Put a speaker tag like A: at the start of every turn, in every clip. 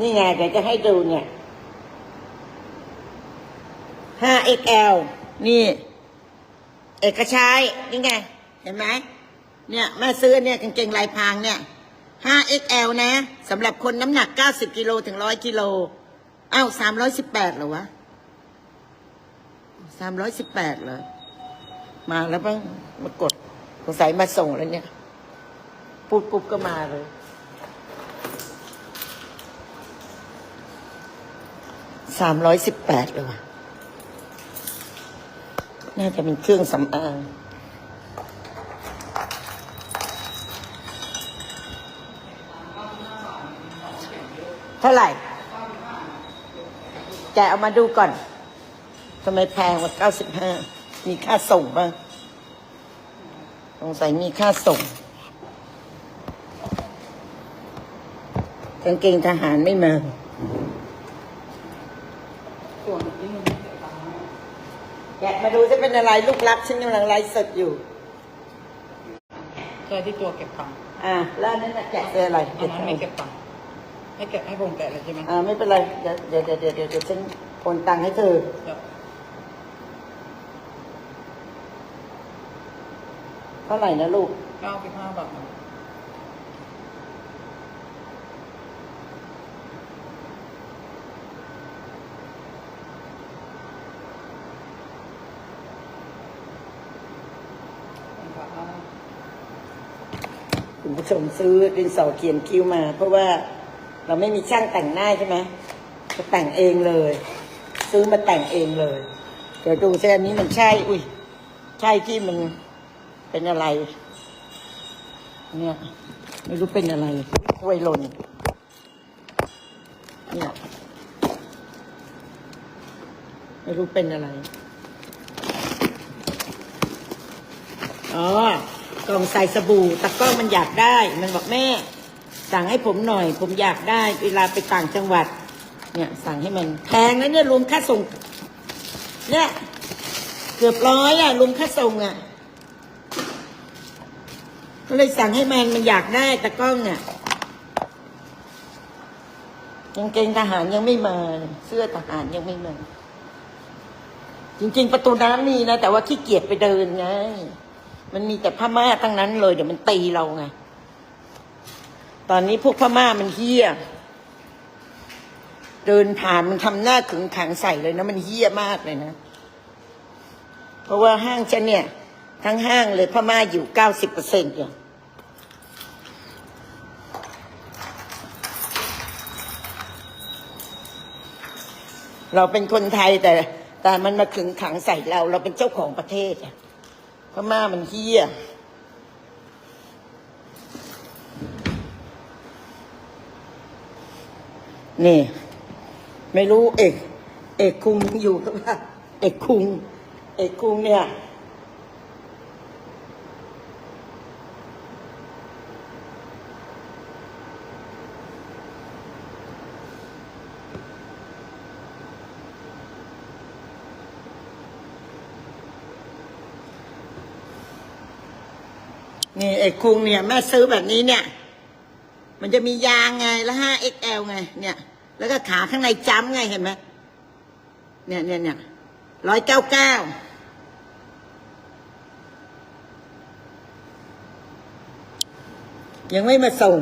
A: นี่ไงเดี๋ยวจะให้ดูเนี่ย 5XL นี่ เอกชัยนี่ไง เห็นไหมเนี่ยแม่ซื้อเนี่ยกางเกงลายพรางเนี่ย 5XL นะสำหรับคนน้ำหนัก 90กิโลถึง 100กิโลอ้าว318เหรอวะ 318เหรอมาแล้วบ้างมากดสงสัยมาส่งแล้วเนี่ยพูดปุ๊บก็มาเลย สามร้อยสิบแปดเลยวะน่าจะเป็นเครื่องสำอางเท่าไหร่ แกเอามาดูก่อน ทำไมแพงกว่าเก้าสิบห้า มีค่าส่งบ้างสงสัยมีค่าส่งกางเกงทหารไม่มา
B: ส่วนที่มัน
A: แกะมาดูจะ เป็นอะไรลูกรักฉันกำลังไลฟ์สดอยู่
B: ใช่ที่ตัวเก็บตังค์
A: อ่าแล้วอันนั้นน่ะแกะเป็นอะไร
B: อันนั้นไม่เก็บตังค์ให้แกะให้ผมแกะเลยใช่ไหม
A: อ่าไม่เป็นไรเดี๋ยวเดี๋ยวเดี๋ยวเดี๋ยวเดี๋ยวเดี๋ยวฉันโอนตังค์ให้เธอ
B: เดี๋ยว
A: เท่าไหร่นะลูก
B: เก้าสิบห้าบาทนะครับ
A: คุณผู้ ชมซื้อดินสอเขียนคิ้วมา เพราะว่าเราไม่มีช่างแต่งหน้าใช่ไหมจะแต่งเองเลย ซื้อมาแต่งเองเลยเดี๋ยวดูซิอันนี้มันใช่ อุ้ยใช่ที่มันเป็นอะไร เนี่ยไม่รู้เป็นอะไรถ้วยหล่นเนี่ยไม่รู้เป็นอะไรอ๋อ กล่องใส่สบู่ตะกร้องมันอยากได้ มันบอกแม่ สั่งให้ผมหน่อย ผมอยากได้เวลาไปต่างจังหวัด เนี่ย สั่งให้มันแพงนะเนี่ยรวมค่าส่ง เนี่ย เกือบร้อยอะรวมค่าส่งอะก็เลยสั่งให้มันมันอยากได้ตะกร้องเนี่ยกางเกงทหารยังไม่มาเสื้อทหารยังไม่มาจริง ๆ ประตูน้ำมีนะ แต่ว่าขี้เกียจไปเดินไง มันมีแต่พม่าทั้งนั้นเลย เดี๋ยวมันตีเราไง ตอนนี้พวกพม่ามันเฮี้ย เดินผ่านมันทำหน้าขึงขังใส่เลยนะ มันเฮี้ยมากเลยนะ เพราะว่าห้างฉันเนี่ย ทั้งห้างเลยพม่าอยู่เก้าสิบเปอร์เซ็นต์อย่างเราเป็นคนไทยแต่ แต่มันมาขึงขังใส่เรา เราเป็นเจ้าของประเทศอะ พม่ามันเฮี้ยนี่ ไม่รู้เอก เอกคุงอยู่หรือเปล่าเอกคุง เอกคุงเนี่ย นี่เอกคุงเนี่ยแม่ซื้อแบบนี้เนี่ย มันจะมียางไงแล้ว 5XL ไง เนี่ย แล้วก็ขาข้างในจ้ำไงเห็นไหมเนี่ยเนี่ยเนี่ยร้อยเก้าเก้ายังไม่มาส่ง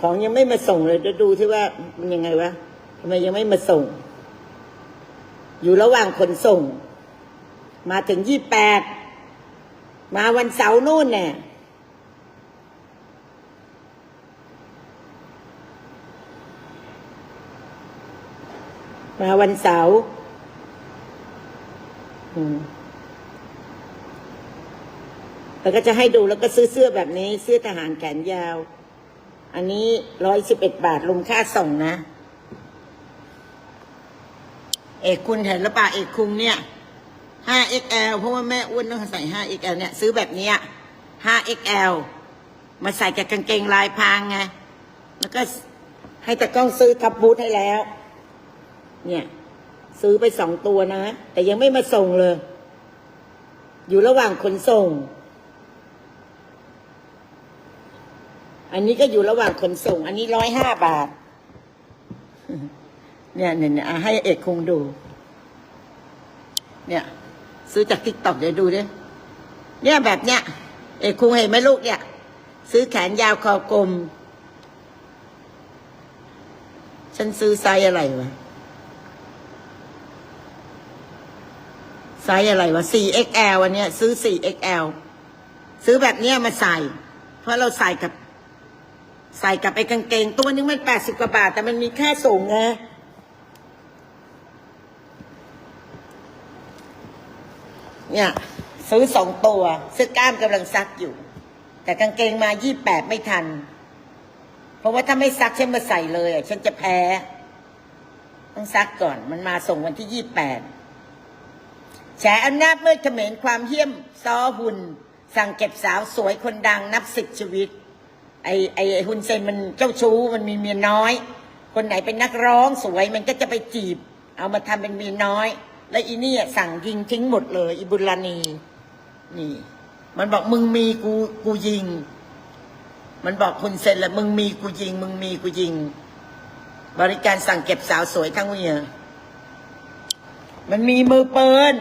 A: ของยังไม่มาส่งเลยจะดูที่ว่ามันยังไงวะทำไมยังไม่มาส่ง อยู่ระหว่างขนส่ง มาถึงยี่แปด มาวันเสาร์นู่นเนี่ยมาวันเสาร์แล้วก็จะให้ดูแล้วก็ซื้อเสื้อแบบนี้ เสื้อทหารแขนยาว อันนี้ร้อยสิบเอ็ดบาทรวมค่าส่งนะ เอกคุณเห็นแล้วป่ะเอกคุงเนี่ย 5XL เพราะว่าแม่อ้วนต้องใส่ 5XL เนี่ยซื้อแบบนี้ 5XL มาใส่กับกางเกงลายพรางไง แล้วก็ให้ตะกล้องซื้อทับบูทให้แล้ว เนี่ย ซื้อไปสองตัวนะ แต่ยังไม่มาส่งเลย อยู่ระหว่างขนส่ง อันนี้ก็อยู่ระหว่างขนส่ง อันนี้ร้อยห้าบาท เนี่ยเนี่ยเนี่ยให้เอกคงดู เนี่ย ซื้อจากทิกตอกเดี๋ยวดูดิเนี่ยแบบเนี้ยเอกคงเห็นไหมลูกเนี่ย ซื้อแขนยาวคอกลม ฉันซื้อไซส์อะไรวะไซส์อะไรวะ 4XL อันเนี้ย ซื้อ 4XL ซื้อแบบเนี้ยมาใส่ เพราะเราใส่กับ ใส่กับไอ้กางเกง ตัวนึงมันแปดสิบกว่าบาท แต่มันมีแค่ส่งไง เนี่ยซื้อสองตัวเสื้อกล้ามกำลังซักอยู่ แต่กางเกงมายี่แปดไม่ทัน เพราะว่าถ้าไม่ซักฉันมาใส่เลยอะฉันจะแพ้ ต้องซักก่อนมันมาส่งวันที่ยี่แปดแฉอำนาจเมืดเขมรความเหี้ยมซอหุ่น สั่งเก็บสาวสวยคนดังนับสิบชีวิต ไอไอไอฮุนเซนมันเจ้าชู้มันมีเมียน้อย คนไหนเป็นนักร้องสวยมันก็จะไปจีบ เอามาทำเป็นเมียน้อย แล้วอีนี่สั่งยิงทิ้งหมดเลยอีบุรานี นี่ มันบอกมึงมีกูกูยิง มันบอกคุณเซนแล้วมึงมีกูยิง มึงมีกูยิง บริการสั่งเก็บสาวสวยทั้งเมียมันมีมือเปิน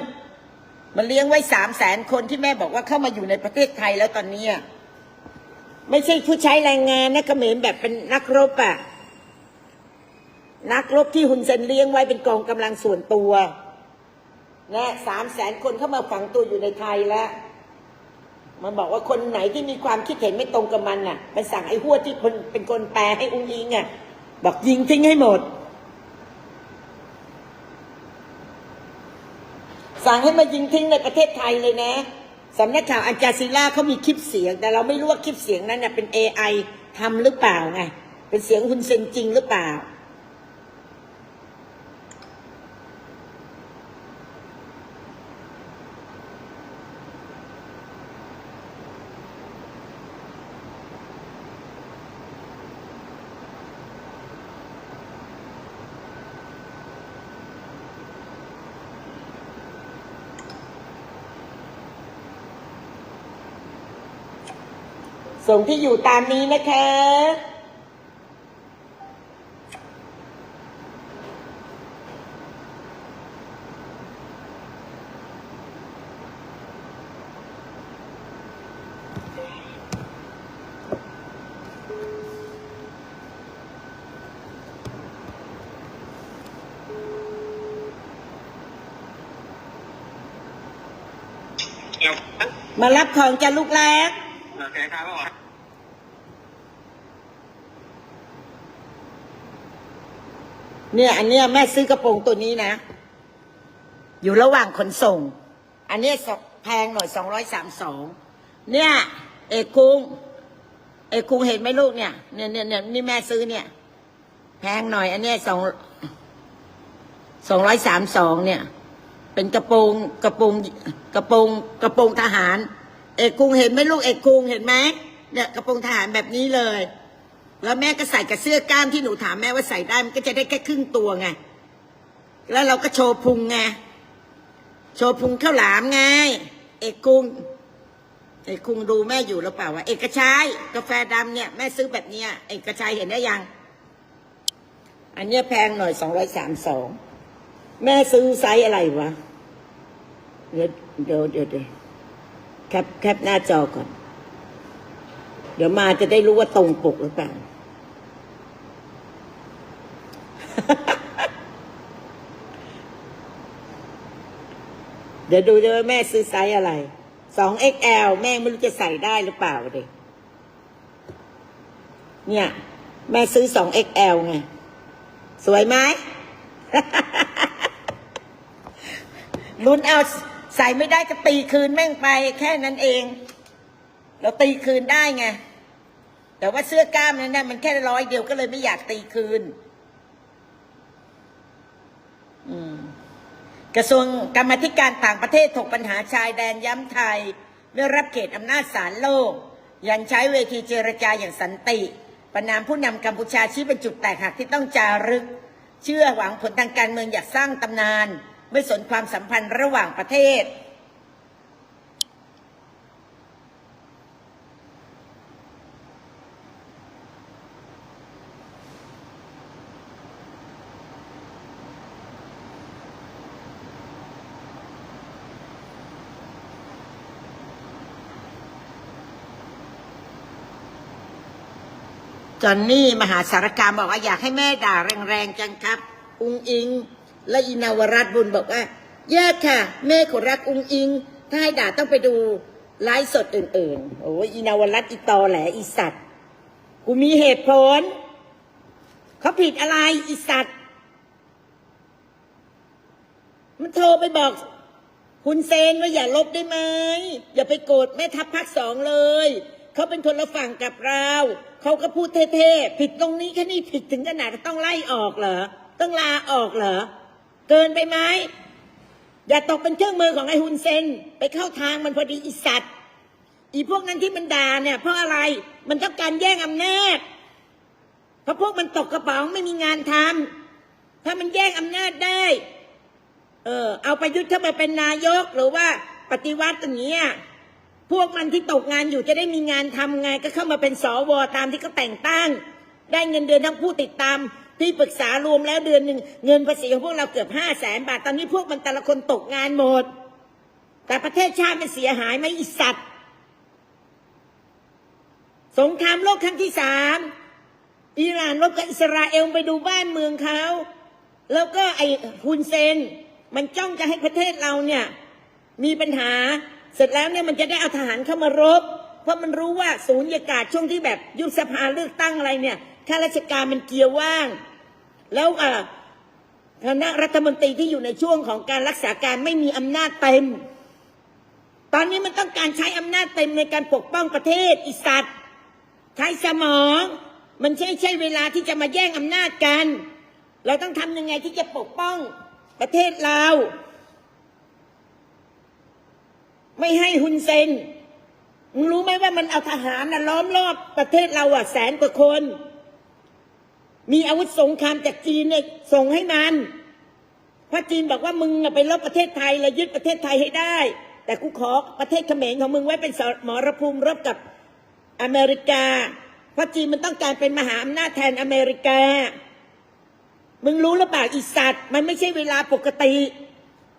A: มันเลี้ยงไว้สามแสนคนที่แม่บอกว่าเข้ามาอยู่ในประเทศไทยแล้วตอนนี้ไม่ใช่ผู้ใช้แรงงานนะเขมรแบบเป็นนักรบอะนักรบที่ฮุนเซนเลี้ยงไว้เป็นกองกำลังส่วนตัว นะสามแสนคนเข้ามาฝังตัวอยู่ในไทยแล้ว มันบอกว่าคนไหนที่มีความคิดเห็นไม่ตรงกับมันน่ะไปสั่งไอ้หัวที่คนเป็นคนแปลให้อุ้งอิงอะ บอกยิงทิ้งให้หมด สั่งให้มายิงทิ้งในประเทศไทยเลยนะสำนักข่าวอันจาซีล่าเขามีคลิปเสียง แต่เราไม่รู้ว่าคลิปเสียงนั้นเน่ะเป็น AI ทำหรือเปล่าไง เป็นเสียงคุณเซนจริงหรือเปล่า ส่งที่อยู่ตามนี้นะคะ มารับของจากลูกแรก
C: โอเคครับผม
A: เนี่ย อันเนี้ยแม่ซื้อกระโปรงตัวนี้นะ อยู่ระหว่างขนส่ง อันเนี้ยแพงหน่อยสองร้อยสามสองเนี่ย เอกคุงเอกคุงเห็นไหมลูกเนี่ยเนี่ยเนี่ยเนี่ยนี่แม่ซื้อเนี่ย แพงหน่อย อันเนี้ยสองสองร้อยสามสองเนี่ย เป็นกระโปรงกระโปรงกระโปรงกระโปรงทหาร เอกคุงเห็นไหมลูกเอกคุงเห็นไหมเนี่ยกระโปรงทหารแบบนี้เลย แล้วแม่ก็ใส่กับเสื้อกล้ามที่หนูถามแม่ว่าใส่ได้มันก็จะได้แค่ครึ่งตัวไง แล้วเราก็โชว์พุงไง โชว์พุงข้าวหลามไง เอกกุงเอกคุงดูแม่อยู่หรือเปล่าวะเอกชัยกาแฟดำเนี่ยแม่ซื้อแบบเนี้ย เอกชัยเห็นได้ยัง อันเนี้ยแพงหน่อยสองร้อยสามสองแม่ซื้อไซส์อะไรวะ เดี๋ยวเดี๋ยวเดี๋ยวเดี๋ยวแคปแคปหน้าจอก่อน เดี๋ยวมาจะได้รู้ว่าตรงปกหรือเปล่า เดี๋ยวดูด้วยว่าแม่ซื้อไซส์อะไร สอง XL แม่ไม่รู้จะใส่ได้หรือเปล่าเด็กเนี่ย แม่ซื้อสอง XL ไง สวยไหมลุ้นเอาใส่ไม่ได้ก็ตีคืนแม่งไปแค่นั้นเอง เราตีคืนได้ไง แต่ว่าเสื้อกล้ามนั้นนะมันแค่ร้อยเดียวก็เลยไม่อยากตีคืนอืมกระทรวงกรรมธิการต่างประเทศถกปัญหาชายแดนย้ำไทยไม่รับเขตอำนาจศาลโลก ยังใช้เวทีเจรจาอย่างสันติ ประนามผู้นำกัมพูชาชี้เป็นจุดแตกหักที่ต้องจารึก เชื่อหวังผลทางการเมืองอยากสร้างตำนาน ไม่สนความสัมพันธ์ระหว่างประเทศ จอนนี่มหาสารคามบอกว่าอยากให้แม่ด่าแรงๆจังครับ อุงอิง และอินาวรัตบุญบอกว่าแยกค่ะ แม่ขอรักอุงอิง ถ้าให้ด่าต้องไปดูไลฟ์สดอื่นๆ โอ้ยอินาวรัตอีตอแหลอีสัตว์กูมีเหตุผลเขาผิดอะไรอีสัตว์มันโทรไปบอก คุณเซนว่าอย่าลบได้ไหมอย่าไปโกรธแม่ทัพภาคสองเลย เขาเป็นคนละฝั่งกับเราเขาก็พูดเท่ๆผิดตรงนี้แค่นี้ผิดถึงขนาดต้องไล่ออกเหรอต้องลาออกเหรอเกินไปไหมอย่าตกเป็นเครื่องมือของไอ้ฮุนเซนไปเข้าทางมันพอดีอีสัตว์อีพวกนั้นที่มันด่าเนี่ย เพราะอะไรมันต้องการแย่งอำนาจเพราะพวกมันตกกระเป๋าไม่มีงานทำถ้ามันแย่งอำนาจได้ เออเอาประยุทธ์เข้ามาเป็นนายกหรือว่าปฏิวัติอย่างเงี้ย พวกมันที่ตกงานอยู่จะได้มีงานทำไงก็เข้ามาเป็นสวตามที่เขาแต่งตั้ง ได้เงินเดือนทั้งผู้ติดตามที่ปรึกษารวมแล้วเดือนหนึ่งเงินภาษีของพวกเราเกือบห้าแสนบาท ตอนนี้พวกมันแต่ละคนตกงานหมด แต่ประเทศชาติมันเสียหายไหมอีสัตว์ สงครามโลกครั้งที่สามอิหร่านรบกับอิสราเอลไปดูบ้านเมืองเขา แล้วก็ไอ้ฮุนเซน มันจ้องจะให้ประเทศเราเนี่ย มีปัญหา เสร็จแล้วเนี่ยมันจะได้เอาทหารเข้ามารบ เพราะมันรู้ว่าศูนย์ยากาศช่วงที่แบบยุบสภาเลือกตั้งอะไรเนี่ยข้าราชการมันเกียร์ว่าง แล้วอะคณะรัฐมนตรีที่อยู่ในช่วงของการรักษาการไม่มีอำนาจเต็ม ตอนนี้มันต้องการใช้อำนาจเต็มในการปกป้องประเทศอิสัตใช้สมอง มันใช่ใช่เวลาที่จะมาแย่งอำนาจกัน เราต้องทำยังไงที่จะปกป้องประเทศเรา ไม่ให้ฮุนเซนมึงรู้ไหมว่ามันเอาทหารนะล้อมรอบประเทศเราอะแสนกว่าคน มีอาวุธสงครามจากจีนเนี่ยส่งให้มันเพราะจีนบอกว่ามึงอะไปรบประเทศไทยแล้วยึดประเทศไทยให้ได้ แต่กูขอประเทศเขมรของมึงไว้เป็นสมอรภูมิรบกับอเมริกา เพราะจีนมันต้องการเป็นมหาอำนาจแทนอเมริกา มึงรู้หรือเปล่าอีสัตว์ มันไม่ใช่เวลาปกติ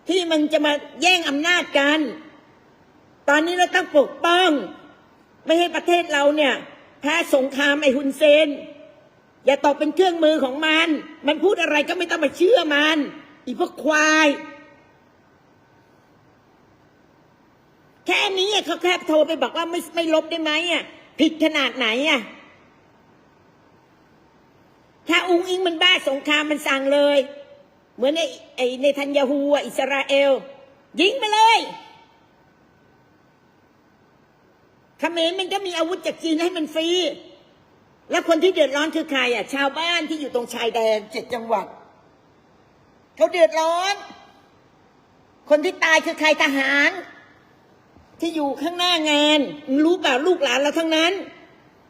A: ที่มึงจะมาแย่งอำนาจกัน ตอนนี้เราต้องปกป้อง ไม่ให้ประเทศเราเนี่ยแพ้สงครามไอ้ฮุนเซน อย่าตกเป็นเครื่องมือของมัน มันพูดอะไรก็ไม่ต้องมาเชื่อมัน อีพวกควาย แค่นี้เขาแค่โทรไปบอกว่าไม่ไม่ลบได้ไหมอะผิดขนาดไหนอะถ้าอุ้งอิงมันบ้าสงครามมันสั่งเลย เหมือนไอ้ไอ้ในทันยาฮูอิสราเอล ยิงไปเลย เขมรมันก็มีอาวุธจากจีนให้มันฟรี แล้วคนที่เดือดร้อนคือใครอะ ชาวบ้านที่อยู่ตรงชายแดนเจ็ดจังหวัด เขาเดือดร้อน คนที่ตายคือใครทหาร ที่อยู่ข้างหน้างานมึงรู้เปล่าลูกหลานเราทั้งนั้น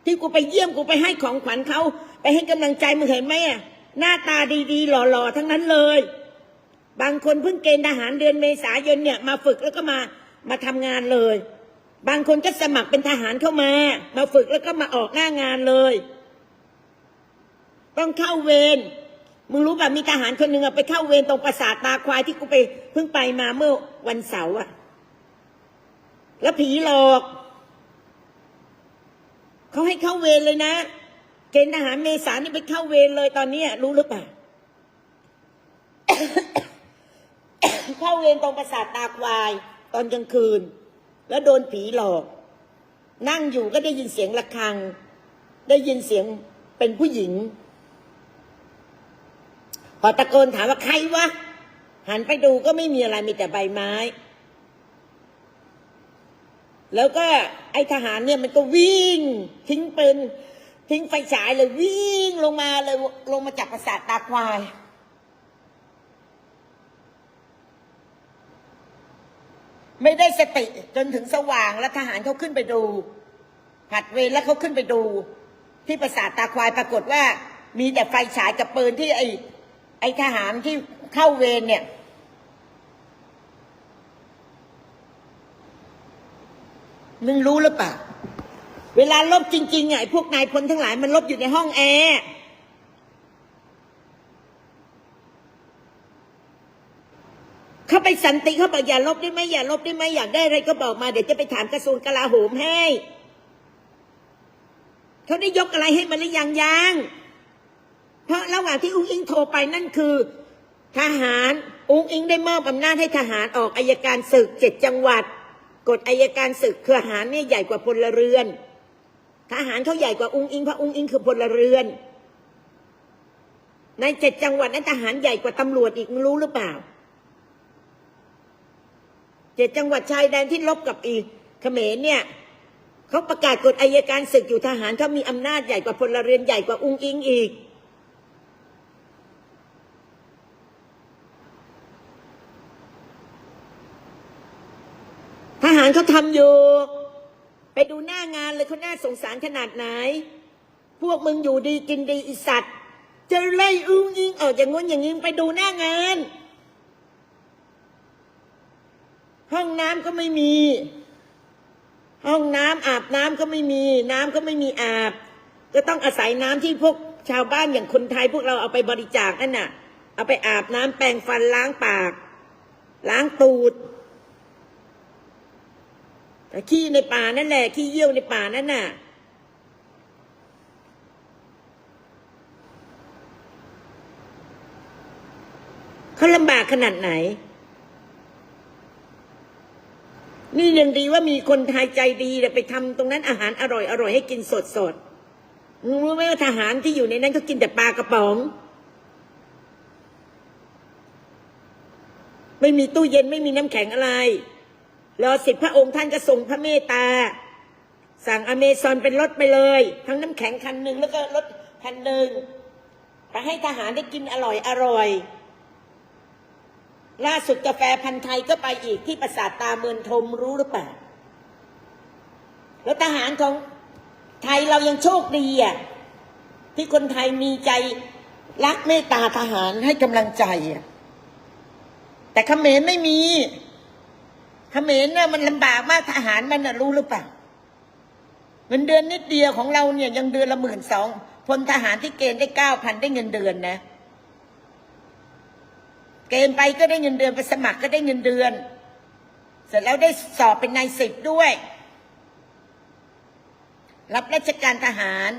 A: ที่กูไปเยี่ยมกูไปให้ของขวัญเขาไปให้กำลังใจมึงเห็นไหมอะหน้าตาดีๆ หล่อๆ ทั้งนั้นเลย บางคนเพิ่งเกณฑ์ทหารเดือนเมษายนเนี่ย มาฝึกแล้วก็มามาทำงานเลย บางคนก็สมัครเป็นทหารเข้ามา มาฝึกแล้วก็มาออกหน้างานเลย ต้องเข้าเวรมึงรู้ป่ะมีทหารคนหนึ่งอะไปเข้าเวรตรงปราสาทตาควายที่กูไปเพิ่งไปมาเมื่อวันเสาร์อะแล้วผีหลอกเขาให้เข้าเวรเลยนะเกณฑ์ทหารเมษานี่ไปเข้าเวรเลยตอนนี้รู้หรือเปล่าเข้าเวรตรงปราสาทตาควาย ตอนกลางคืน แล้วโดนผีหลอก นั่งอยู่ก็ได้ยินเสียงะระฆัง ได้ยินเสียงเป็นผู้หญิง พอตะโกนถามว่าใครวะ หันไปดูก็ไม่มีอะไรมีแต่ใบไม้ แล้วก็ไอ้ทหารเนี่ยมันก็วิ่ง ทิ้งปืนทิ้งไฟฉายเลยวิ่งลงมาเลยลงมาจากปราสาทตาควาย ไม่ได้สติจนถึงสว่างแล้วทหารเขาขึ้นไปดู ผัดเวรแล้วเขาขึ้นไปดู ที่ปราสาทตาควายปรากฏว่า มีแต่ไฟฉายกับปืนที่ไอ้ไอ้ทหารที่เข้าเวรเนี่ย มึงรู้หรือเปล่า เวลาลบจริงๆไอ้พวกนายพลทั้งหลายมันลบอยู่ในห้องแอร์ เขาไปสันติเขาบอกอย่าลบได้ไหมอย่าลบได้ไหมอยากได้อะไรก็บอกมาเดี๋ยวจะไปถามกระทรวงกลาโหมให้เขาได้ยกอะไรให้มันหรือยังยังเพราะระหว่างที่อุ้งอิงโทรไปนั่นคือ ทหารอุ้งอิงได้มอบอำนาจให้ทหารออกอายการศึกเจ็ดจังหวัด กฎอายการศึกคือทหารเนี่ยใหญ่กว่าพลเรือน ทหารเขาใหญ่กว่าอุ้งอิงเพราะอุ้งอิงคือพลเรือนในเจ็ดจังหวัดนั้นทหารใหญ่กว่าตำรวจอีกมึงรู้หรือเปล่า เจ็ดจังหวัดชายแดนที่ลบกับอีกเขมรเนี่ยเขาประกาศกฎอายการศึกอยู่ทหารเขามีอำนาจใหญ่กว่าพลเรือนใหญ่กว่าอุ้งอิงอีก ทหารเขาทำอยู่ ไปดูหน้างานเลยเขาหน่าสงสารขนาดไหน พวกมึงอยู่ดีกินดีอีสัตว์ จะไล่อุ้งอิงออกอย่างง้นอย่างนี้ไปดูหน้างาน ห้องน้ำก็ไม่มี ห้องน้ำอาบน้ำก็ไม่มี น้ำก็ไม่มีอาบ ก็ต้องอาศัยน้ำที่พวกชาวบ้านอย่างคนไทยพวกเราเอาไปบริจาคนั่นน่ะ เอาไปอาบน้ำแปรงฟันล้างปาก ล้างตูดแต่ขี้ในป่านั่นแหละขี้เยี่ยวในป่านั่นน่ะเขาลำบากขนาดไหน นี่ยังดีว่ามีคนไทยใจดีแต่ไปทำตรงนั้นอาหารอร่อยอร่อยให้กินสดสดๆมึงรู้ไหมว่าทหารที่อยู่ในนั้นเขากินแต่ปลากระป๋อง ไม่มีตู้เย็นไม่มีน้ำแข็งอะไรรอสิทธิพระองค์ท่านก็ทรงพระเมตตา สั่งอเมซอนเป็นรถไปเลย ทั้งน้ำแข็งคันหนึ่งแล้วก็รถคันหนึ่งไปให้ทหารได้กินอร่อยอร่อย ล่าสุดกาแฟพันธุ์ไทยก็ไปอีกที่ปราสาทตาเมืองทมรู้หรือเปล่า แล้วทหารของไทยเรายังโชคดีอะที่คนไทยมีใจรักเมตตาทหารให้กำลังใจอะแต่เขมรไม่มีเขมรเนี่ยมันลำบากมากทหารมันน่ะรู้หรือเปล่าเงินเดือนนิดเดียวของเราเนี่ยยังเดือนละหมื่นสองพลทหารที่เกณฑ์ได้เก้าพันได้เงินเดือนนะ เกณฑ์ไปก็ได้เงินเดือนไปสมัครก็ได้เงินเดือน เสร็จแล้วได้สอบเป็นนายสิบด้วย รับราชการทหาร